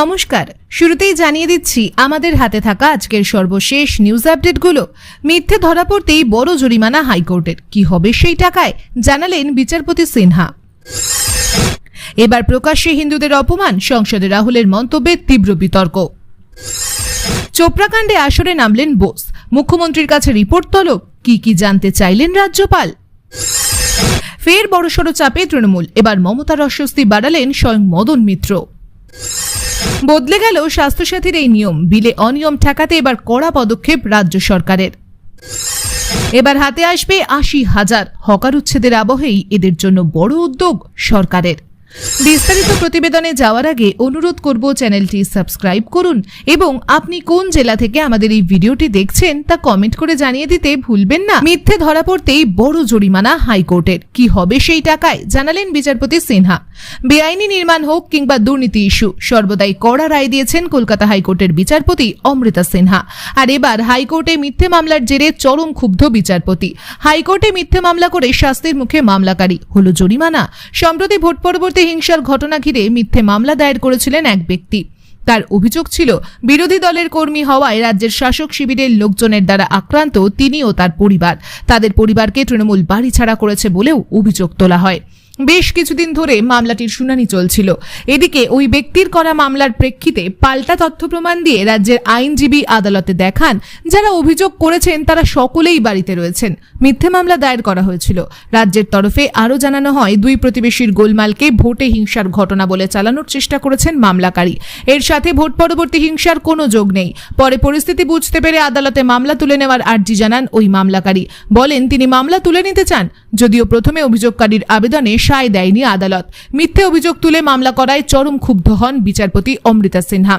নমস্কার। শুরুতেই জানিয়ে দিচ্ছি, আমাদের হাতে থাকা আজকের সর্বশেষ নিউজ আপডেটগুলো মিথ্যে ধরা পড়তেই বড় জরিমানা হাইকোর্টের। কি হবে সেই টাকায়? জানালেন বিচারপতি সিনহা। এবার প্রকাশ্যে হিন্দুদের অপমান, সংসদে রাহুলের মন্তব্যে তীব্র বিতর্ক। চোপড়াকাণ্ডে আসরে নামলেন বোস। মুখ্যমন্ত্রীর কাছে রিপোর্ট তলব, কি কি জানতে চাইলেন রাজ্যপাল? ফের বড়সড় চাপে তৃণমূল, এবার মমতার অস্বস্তি বাড়ালেন স্বয়ং মদন মিত্র। বদলে গেল স্বাস্থ্যসাথীর এই নিয়ম। বিলে অনিয়ম ঠেকাতে এবার কড়া পদক্ষেপ রাজ্য সরকারের। এবার হাতে আসবে আশি হাজার। হকার উচ্ছেদের আবহেই এদের জন্য বড় উদ্যোগ সরকারের। বিস্তারিত প্রতিবেদনে যাওয়ার আগে অনুরোধ করব চ্যানেলটি সাবস্ক্রাইব করুন এবং আপনি কোন জেলা থেকে আমাদের এই ভিডিওটি দেখছেন তা কমেন্ট করে জানিয়ে দিতে ভুলবেন না। মিথ্যে ধরা পড়তেই বড় জরিমানা হাইকোর্টের। কি হবে সেই টাকায় জানালেন বিচারপতি সিনহা। বেআইনি নির্মাণ হোক কিংবা দুর্নীতি ইস্যু, সর্বদাই কড়া রায় দিয়েছেন কলকাতা হাইকোর্টের বিচারপতি অমৃতা সিনহা। আর এবার হাইকোর্টে মিথ্যে মামলার জেরে চরম ক্ষুব্ধ বিচারপতি। হাইকোর্টে মিথ্যে মামলা করে শাস্তির মুখে মামলাকারী। হল জরিমানা। সম্প্রতি ভোট পরবর্তী হিংসার ঘটনা ঘিরে মিথ্যে মামলা দায়ের করেছিলেন এক ব্যক্তি। তার অভিযোগ ছিল, বিরোধী দলের কর্মী হওয়ায় রাজ্যের শাসক শিবিরের লোকজনের দ্বারা আক্রান্ত তিনি ও তার পরিবার। তাদের পরিবারকে তৃণমূল বাড়ি ছাড়া করেছে বলেও অভিযোগ তোলা হয়। বেশ কিছুদিন ধরে মামলাটির শুনানি চলছিল। এদিকে ওই ব্যক্তির করা মামলার প্রেক্ষিতে পাল্টা তথ্য প্রমাণ দিয়ে রাজ্যের আইনজীবী আদালতে দেখান, যারা অভিযোগ করেছেন তারা সকলেই বাড়িতে রয়েছেন। মিথ্যে মামলা দায়ের করা হয়েছিল। রাজ্যের তরফে আরও জানানো হয়, দুই প্রতিবেশীর গোলমালকে ভোটে হিংসার ঘটনা বলে চালানোর চেষ্টা করেছেন মামলাকারী। এর সাথে ভোট পরবর্তী হিংসার কোনো যোগ নেই। পরে পরিস্থিতি বুঝতে পেরে আদালতে মামলা তুলে নেওয়ার আর্জি জানান ওই মামলাকারী। বলেন, তিনি মামলা তুলে নিতে চান, যদিও প্রথমে অভিযোগকারীর আবেদনে সায় দেয়নি আদালত। মিথ্যে অভিযোগ তুলে মামলা করায় চরম ক্ষুব্ধ হন বিচারপতি অমৃতা সিনহা।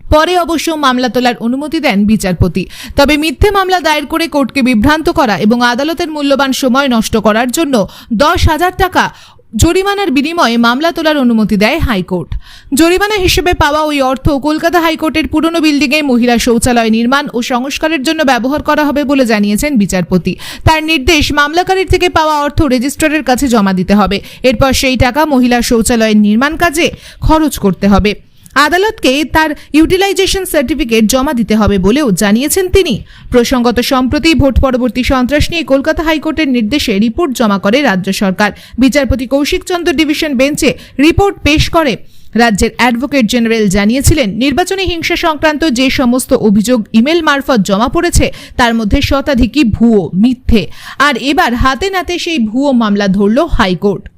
পরে অবশ্য মামলা তোলার অনুমতি দেন বিচারপতি। তবে মিথ্যে মামলা দায়ের করে কোর্টকে বিভ্রান্ত করা এবং আদালতের মূল্যবান সময় নষ্ট করার জন্য দশ হাজার টাকা জরিমানার বিনিময়ে মামলা তোলার অনুমতি দেয় হাইকোর্ট। জরিমানা হিসেবে পাওয়া ওই অর্থ কলকাতা হাইকোর্টের পুরনো বিল্ডিংয়ে মহিলা শৌচালয় নির্মাণ ও সংস্কারের জন্য ব্যবহার করা হবে বলে জানিয়েছেন বিচারপতি। তার নির্দেশ, মামলাকারীর থেকে পাওয়া অর্থ রেজিস্ট্রারের কাছে জমা দিতে হবে। এরপর সেই টাকা মহিলা শৌচালয়ের নির্মাণ কাজে খরচ করতে হবে। আদালতকে তার ইউটিলাইজেশন সার্টিফিকেট জমা দিতে হবে বলেও জানিয়েছেন তিনি। প্রসঙ্গত, সম্প্রতি ভোট পরবর্তী সন্ত্রাস নিয়ে কলকাতা হাইকোর্টের নির্দেশে রিপোর্ট জমা করে রাজ্য সরকার। বিচারপতি কৌশিক চন্দ্র ডিভিশন বেঞ্চে রিপোর্ট পেশ করে। রাজ্যের অ্যাডভোকেট জেনারেল জানিয়েছিলেন, নির্বাচনী হিংসা সংক্রান্ত যে সমস্ত অভিযোগ ইমেল মারফত জমা পড়েছে, তার মধ্যে শতাধিকই ভুয়ো, মিথ্যে। আর এবার হাতে নাতে সেই ভুয়ো মামলা ধরল হাইকোর্ট।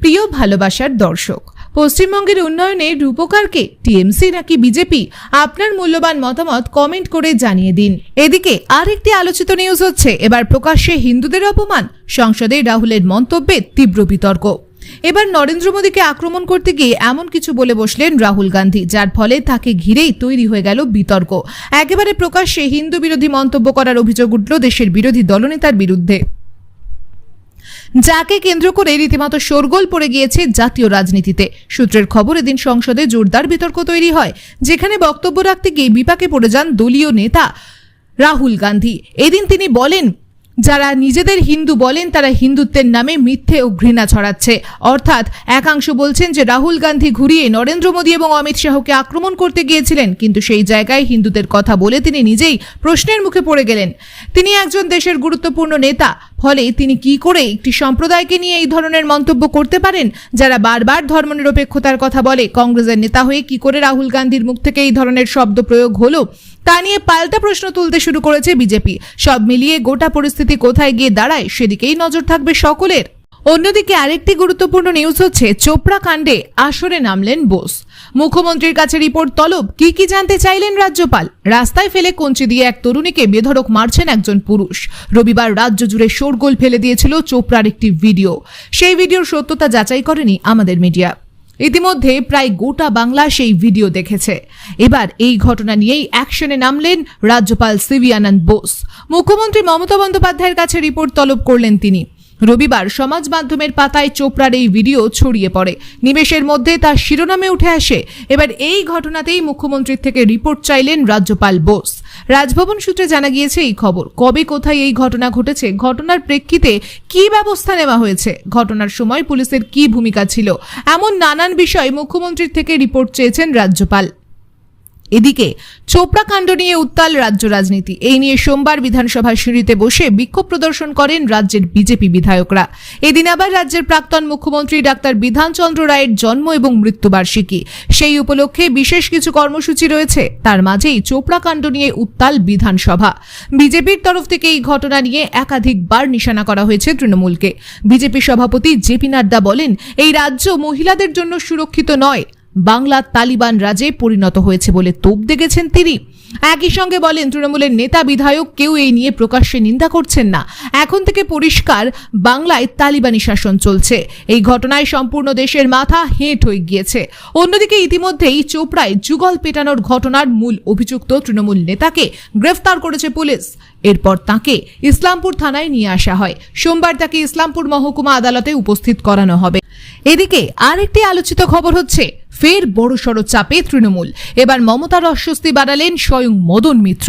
প্রিয় ভালোবাসার দর্শক পশ্চিমবঙ্গের উন্নয়নে রূপকারকে টিএমসি নাকি বিজেপি? আপনার মূল্যবান মতামত কমেন্ট করে জানিয়ে দিন। এদিকে আরেকটি আলোচিত নিউজ হচ্ছে, এবার প্রকাশ্যে হিন্দুদের অপমান, সংসদে রাহুলের মন্তব্যে তীব্র বিতর্ক। এবার নরেন্দ্র মোদীকে আক্রমণ করতে গিয়ে এমন কিছু বলে বসলেন রাহুল গান্ধী, যার ফলে তাকে ঘিরেই তৈরি হয়ে গেল বিতর্ক। একেবারে প্রকাশ্যে হিন্দু বিরোধী মন্তব্য করার অভিযোগ উঠল দেশের বিরোধী দলনেতার বিরুদ্ধে। যাকে কেন্দ্র করে রীতিমতো শোরগোল পড়ে গিয়েছে জাতীয় রাজনীতিতে। সূত্রের খবর এদিন সংসদে জোরদার বিতর্ক তৈরি হয়, যেখানে বক্তব্য রাখতে গিয়ে বিপাকে পড়ে যান দলীয় নেতা রাহুল গান্ধী। এদিন তিনি বলেন, যারা নিজেদের হিন্দু বলেন, তারা হিন্দুত্বের নামে মিথ্যে ও ঘৃণা ছড়াচ্ছে। অর্থাৎ একাংশ বলছেন যে রাহুল গান্ধী ঘুরিয়ে নরেন্দ্র মোদী এবং অমিত শাহকে আক্রমণ করতে গিয়েছিলেন, কিন্তু সেই জায়গায় হিন্দুদের কথা বলে তিনি নিজেই প্রশ্নের মুখে পড়ে গেলেন। তিনি একজন দেশের গুরুত্বপূর্ণ নেতা ফলে তিনি কি করে একটি সম্প্রদায়কে নিয়ে এই ধরনের মন্তব্য করতে পারেন? যারা বারবার ধর্মনিরপেক্ষতার কথা বলে, কংগ্রেসের নেতা হয়ে কি করে রাহুল গান্ধীর মুখ থেকে এই ধরনের শব্দ প্রয়োগ হলো? তা নিয়ে পাল্টা প্রশ্ন তুলতে শুরু করেছে বিজেপি। সব মিলিয়ে গোটা পরিস্থিতি কোথায় গিয়ে দাঁড়ায়, সেদিকেই নজর থাকবে সকলের। অন্যদিকে আরেকটি গুরুত্বপূর্ণ নিউজ হচ্ছে চোপড়া কাণ্ডে আসরে নামলেন বোস। মুখ্যমন্ত্রীর কাছে রিপোর্ট তলব। কি কি জানতে চাইলেন রাজ্যপাল? রাস্তায় ফেলে কঞ্চি দিয়ে এক তরুণীকে বেধড়ক মারছেন একজন পুরুষ। রবিবার রাজ্য জুড়ে শোরগোল ফেলে দিয়েছিল চোপড়ার একটি ভিডিও। সেই ভিডিওর সত্যতা যাচাই করেনি আমাদের মিডিয়া। ইতিমধ্যে প্রায় গোটা বাংলা সেই ভিডিও দেখেছে। এবার এই ঘটনা নিয়েই অ্যাকশনে নামলেন রাজ্যপাল সিভি আনন্দ বোস। মুখ্যমন্ত্রী মমতা বন্দ্যোপাধ্যায়ের কাছে রিপোর্ট তলব করলেন তিনি। রবিবার সমাজ মাধ্যমের পাতায় চোপড়ার এই ভিডিও ছড়িয়ে পড়ে। নিমেষের মধ্যে তার শিরোনামে উঠে আসে। এবার এই ঘটনাতেই মুখ্যমন্ত্রীর থেকে রিপোর্ট চাইলেন রাজ্যপাল বোস। রাজভবন সূত্রে জানা গিয়েছে এই খবর। কবে কোথায় এই ঘটনা ঘটেছে, ঘটনার প্রেক্ষিতে কি ব্যবস্থা নেওয়া হয়েছে, ঘটনার সময় পুলিশের কি ভূমিকা ছিল, এমন নানান বিষয় মুখ্যমন্ত্রীর থেকে রিপোর্ট চেয়েছেন রাজ্যপাল। এদিকে, চোপড়া কাণ্ড নিয়ে উত্তাল রাজ্য রাজনীতি। এই নিয়ে সোমবার বিধানসভার সিঁড়িতে বসে বিক্ষোভ প্রদর্শন করেন রাজ্যের বিজেপি বিধায়করা। এদিন আবার রাজ্যের প্রাক্তন মুখ্যমন্ত্রী ডাক্তার বিধানচন্দ্র রায়ের জন্ম এবং মৃত্যুবার্ষিকী। সেই উপলক্ষে বিশেষ কিছু কর্মসূচি রয়েছে। তার মাঝেই চোপড়া কাণ্ড নিয়ে উত্তাল বিধানসভা। বিজেপির তরফ থেকে এই ঘটনা নিয়ে একাধিকবার নিশানা করা হয়েছে তৃণমূলকে। বিজেপি সভাপতি জেপি নাড্ডা বলেন, এই রাজ্য মহিলাদের জন্য সুরক্ষিত নয়। বাংলা তালিবান রাজে পরিণত হয়েছে বলে তোপ দেখেছেন তিনি। একই সঙ্গে বলেন, তৃণমূলের নেতা বিধায়ক কেউ এই নিয়ে প্রকাশ্যে নিন্দা করছেন না। এখন থেকে পরিষ্কার, বাংলায় তালিবানি শাসন চলছে। এই ঘটনায় সম্পূর্ণ দেশের মাথা হেঁট হয়ে গিয়েছে। অন্যদিকে ইতিমধ্যেই চোপড়ায় যুগল পেটানোর ঘটনার মূল অভিযুক্ত তৃণমূল নেতাকে গ্রেফতার করেছে পুলিশ। এরপর তাকে ইসলামপুর থানায় নিয়ে আসা হয়। সোমবার তাকে ইসলামপুর মহকুমা আদালতে উপস্থিত করানো হবে। এদিকে আরেকটি আলোচিত খবর হচ্ছে ফের বড়সড় চাপে তৃণমূল। এবার মমতার অস্বস্তি বাড়ালেন স্বয়ং মদন মিত্র।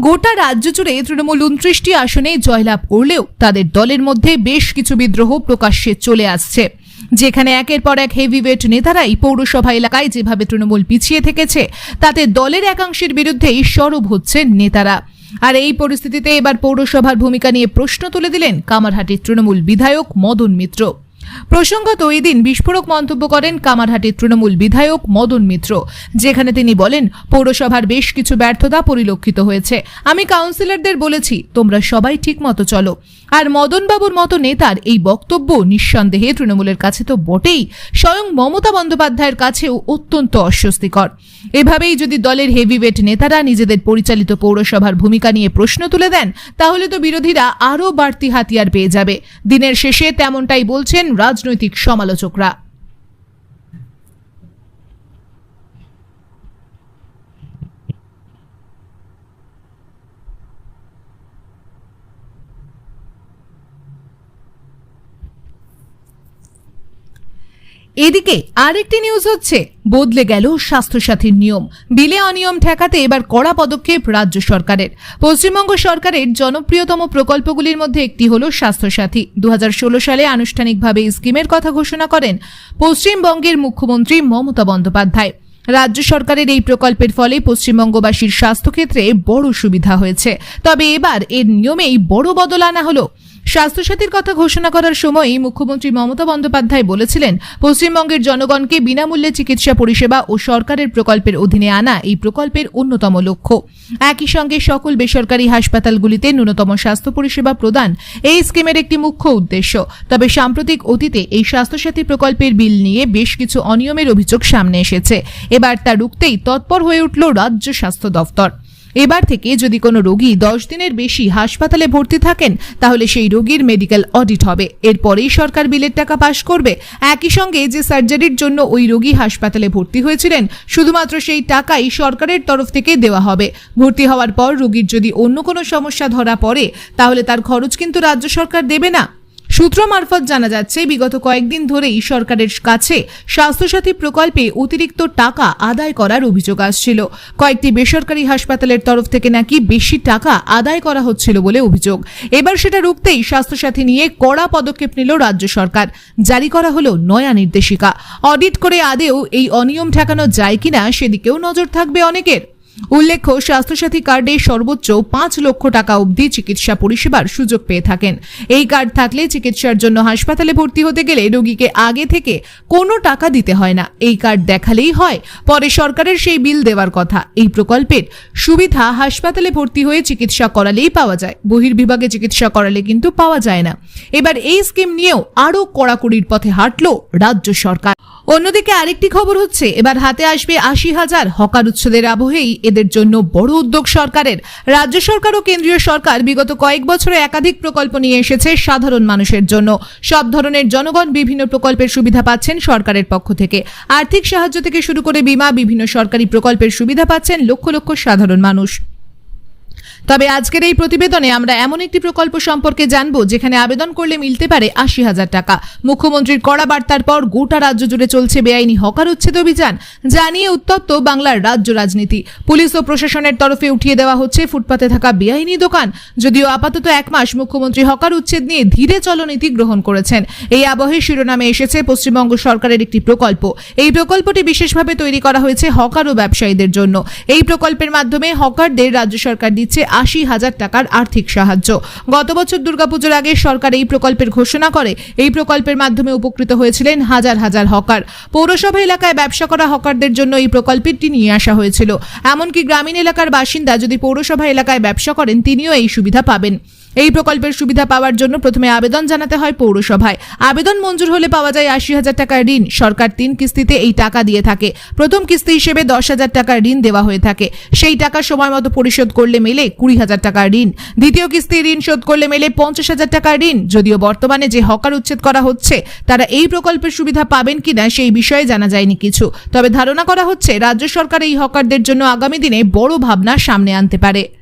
গোটা রাজ্য জুড়ে তৃণমূল উনত্রিশটি আসনে জয়লাভ করলেও তাদের দলের মধ্যে বেশ কিছু বিদ্রোহ প্রকাশ্যে চলে আসছে। যেখানে একের পর এক হেভিওয়েট নেতারাই পৌরসভা এলাকায় যেভাবে তৃণমূল পিছিয়ে থেকেছে, তাতে দলের একাংশের বিরুদ্ধেই সরব হচ্ছে নেতারা। আর এই পরিস্থিতিতে এবার পৌরসভার ভূমিকা নিয়ে প্রশ্ন তুলে দিলেন কামারহাটির তৃণমূল বিধায়ক মদন মিত্র। প্রসঙ্গত ওই দিন বিস্ফোরক মন্তব্য করেন কামারহাটির তৃণমূল বিধায়ক মদন মিত্র। যেখানে তিনি বলেন, পৌরসভার বেশ কিছু ব্যর্থতা পরিলক্ষিত হয়েছে। আমি কাউন্সিলরদের বলেছি, তোমরা সবাই ঠিক মতো চলো। আর মদনবাবুর মতো নেতার এই বক্তব্য নিঃসন্দেহে তৃণমূলের কাছে তো বটেই। স্বয়ং মমতা বন্দ্যোপাধ্যায়ের কাছেও অত্যন্ত অস্বস্তিকর। এভাবেই যদি দলের হেভিওয়েট নেতারা নিজেদের পরিচালিত পৌরসভার ভূমিকা নিয়ে প্রশ্ন তুলে দেন, তাহলে তো বিরোধীরা আরও বাড়তি হাতিয়ার পেয়ে যাবে। দিনের শেষে তেমনটাই বলছেন রাজনৈতিক সমালোচকরা। এদিকে আরেকটি নিউজ হচ্ছে, বদলে গেল স্বাস্থ্যসাথীর নিয়ম। বিলে অনিয়ম ঠেকাতে এবার কড়া পদক্ষেপ রাজ্য সরকারের। পশ্চিমবঙ্গ সরকারের জনপ্রিয়তম প্রকল্পগুলির মধ্যে একটি হল স্বাস্থ্যসাথী। দু হাজার ষোলো সালে আনুষ্ঠানিকভাবে স্কিমের কথা ঘোষণা করেন পশ্চিমবঙ্গের মুখ্যমন্ত্রী মমতা বন্দ্যোপাধ্যায়। রাজ্য সরকারের এই প্রকল্পের ফলে পশ্চিমবঙ্গবাসীর স্বাস্থ্যক্ষেত্রে বড় সুবিধা হয়েছে। তবে এবার এর নিয়মেই বড় বদল আনা হলো। স্বাস্থ্যসাথীর কথা ঘোষণা করার সময়ই মুখ্যমন্ত্রী মমতা বন্দ্যোপাধ্যায় বলেছিলেন, পশ্চিমবঙ্গের জনগণকে বিনামূল্যে চিকিৎসা পরিষেবা ও সরকারের প্রকল্পের অধীনে আনা এই প্রকল্পের অন্যতম লক্ষ্য। একই সঙ্গে সকল বেসরকারি হাসপাতালগুলিতে ন্যূনতম স্বাস্থ্য পরিষেবা প্রদান এই স্কিমের একটি মুখ্য উদ্দেশ্য। তবে সাম্প্রতিক অতীতে এই স্বাস্থ্যসাথী প্রকল্পের বিল নিয়ে বেশ কিছু অনিয়মের অভিযোগ সামনে এসেছে। এবার তা রুখতেই তৎপর হয়ে উঠল রাজ্য স্বাস্থ্য দফতর। এবার থেকে যদি কোনো রোগী দশ দিনের বেশি হাসপাতালে ভর্তি থাকেন, তাহলে সেই রোগীর মেডিকেল অডিট হবে। এরপরেই সরকার বিলের টাকা পাশ করবে। একই সঙ্গে যে সার্জারির জন্য ওই রোগী হাসপাতালে ভর্তি হয়েছিলেন, শুধুমাত্র সেই টাকাই সরকারের তরফ থেকে দেওয়া হবে। ভর্তি হওয়ার পর রোগীর যদি অন্য কোনো সমস্যা ধরা পড়ে, তাহলে তার খরচ কিন্তু রাজ্য সরকার দেবে না। সূত্র মারফত জানা যাচ্ছে, বিগত কয়েকদিন ধরেই সরকারের কাছে স্বাস্থ্যসাথী প্রকল্পে অতিরিক্ত টাকা আদায় করার অভিযোগ আসছিল। কয়েকটি বেসরকারি হাসপাতালের তরফ থেকে নাকি বেশি টাকা আদায় করা হচ্ছিল বলে অভিযোগ। এবার সেটা রুখতেই স্বাস্থ্যসাথী নিয়ে কড়া পদক্ষেপ নিল রাজ্য সরকার। জারি করা হলো নয়া নির্দেশিকা। অডিট করে আদেও এই অনিয়ম ঠেকানো যায় কিনা সেদিকেও নজর থাকবে অনেকের। উল্লেখ্য, স্বাস্থ্যসাথী কার্ডে সর্বোচ্চ পাঁচ লক্ষ টাকা অবধি চিকিৎসা পরিষেবার সুযোগ পেয়ে থাকেন। এই কার্ড থাকলে চিকিৎসার জন্য হাসপাতালে ভর্তি হতে গেলে রোগীকে আগে থেকে কোনো টাকা দিতে হয় না। এই কার্ড দেখালেই হয়, পরে সরকারের সেই বিল দেওয়ার কথা। এই প্রকল্পের সুবিধা হাসপাতালে ভর্তি হয়ে চিকিৎসা করালেই পাওয়া যায়। বহির্বিভাগে চিকিৎসা করালে কিন্তু পাওয়া যায় না। এবার এই স্কিম নিয়েও আরও কড়াকড়ির পথে হাঁটল রাজ্য সরকার। অন্যদিকে আরেকটি খবর হচ্ছে, এবার হাতে আসবে আশি হাজার হকার উচ্ছেদের আবহেই এদের জন্য বড় উদ্যোগ সরকারের। রাজ্য সরকার ও কেন্দ্রীয় সরকার বিগত কয়েক বছরে একাধিক প্রকল্প নিয়ে এসেছে সাধারণ মানুষের জন্য। সব ধরনের জনগণ বিভিন্ন প্রকল্পের সুবিধা পাচ্ছেন সরকারের পক্ষ থেকে। আর্থিক সাহায্য থেকে শুরু করে বিমা, বিভিন্ন সরকারি প্রকল্পের সুবিধা পাচ্ছেন লক্ষ লক্ষ সাধারণ মানুষ। তবে আজকের এই প্রতিবেদনে আমরা এমন একটি প্রকল্প সম্পর্কে জানব, যেখানে আবেদন করলে মিলতে পারে আশি হাজার টাকা। মুখ্যমন্ত্রীর কড়া বার্তার পর গোটা রাজ্য জুড়ে চলছে বেআইনি হকার উচ্ছেদ অভিযান, যা নিয়ে উত্তপ্ত বাংলার রাজ্য রাজনীতি। পুলিশ ও প্রশাসনের তরফে উঠিয়ে দেওয়া হচ্ছে ফুটপাতে থাকা বেআইনি দোকান। যদিও আপাতত এক মাস মুখ্যমন্ত্রী হকার উচ্ছেদ নিয়ে ধীরে চলনীতি গ্রহণ করেছেন। এই আবহে শিরোনামে এসেছে পশ্চিমবঙ্গ সরকারের একটি প্রকল্প। এই প্রকল্পটি বিশেষভাবে তৈরি করা হয়েছে হকার ও ব্যবসায়ীদের জন্য। এই প্রকল্পের মাধ্যমে হকারদের রাজ্য সরকার দিচ্ছে আশি হাজার টাকার আর্থিক সাহায্য। গত বছর দুর্গাপুজোর আগে সরকার এই প্রকল্পের ঘোষণা করে। এই প্রকল্পের মাধ্যমে উপকৃত হয়েছিলেন হাজার হাজার হকার। পৌরসভা এলাকায় ব্যবসা করা হকারদের জন্য এই প্রকল্পটি নিয়ে আসা হয়েছিল। এমনকি গ্রামীণ এলাকার বাসিন্দা যদি পৌরসভা এলাকায় ব্যবসা করেন, তিনিও এই সুবিধা পাবেন। এই প্রকল্পের সুবিধা পাওয়ার জন্য প্রথমে আবেদন জানাতে হয় পৌরসভায়। আবেদন মঞ্জুর হলে পাওয়া যায় আশি হাজার টাকার ঋণ। সরকার তিন কিস্তিতে এই টাকা দিয়ে থাকে। প্রথম কিস্তি হিসেবে দশ হাজার টাকার ঋণ দেওয়া হয়ে থাকে। সেই টাকা সময় মতো পরিশোধ করলে মেলে কুড়ি হাজার টাকার ঋণ। দ্বিতীয় কিস্তি ঋণ শোধ করলে মেলে পঞ্চাশ হাজার টাকার ঋণ। যদিও বর্তমানে যে হকার উচ্ছেদ করা হচ্ছে, তারা এই প্রকল্পের সুবিধা পাবেন কিনা সেই বিষয়ে জানা যায়নি কিছু। তবে ধারণা করা হচ্ছে, রাজ্য সরকার এই হকারদের জন্য আগামী দিনে বড় ভাবনা সামনে আনতে পারে।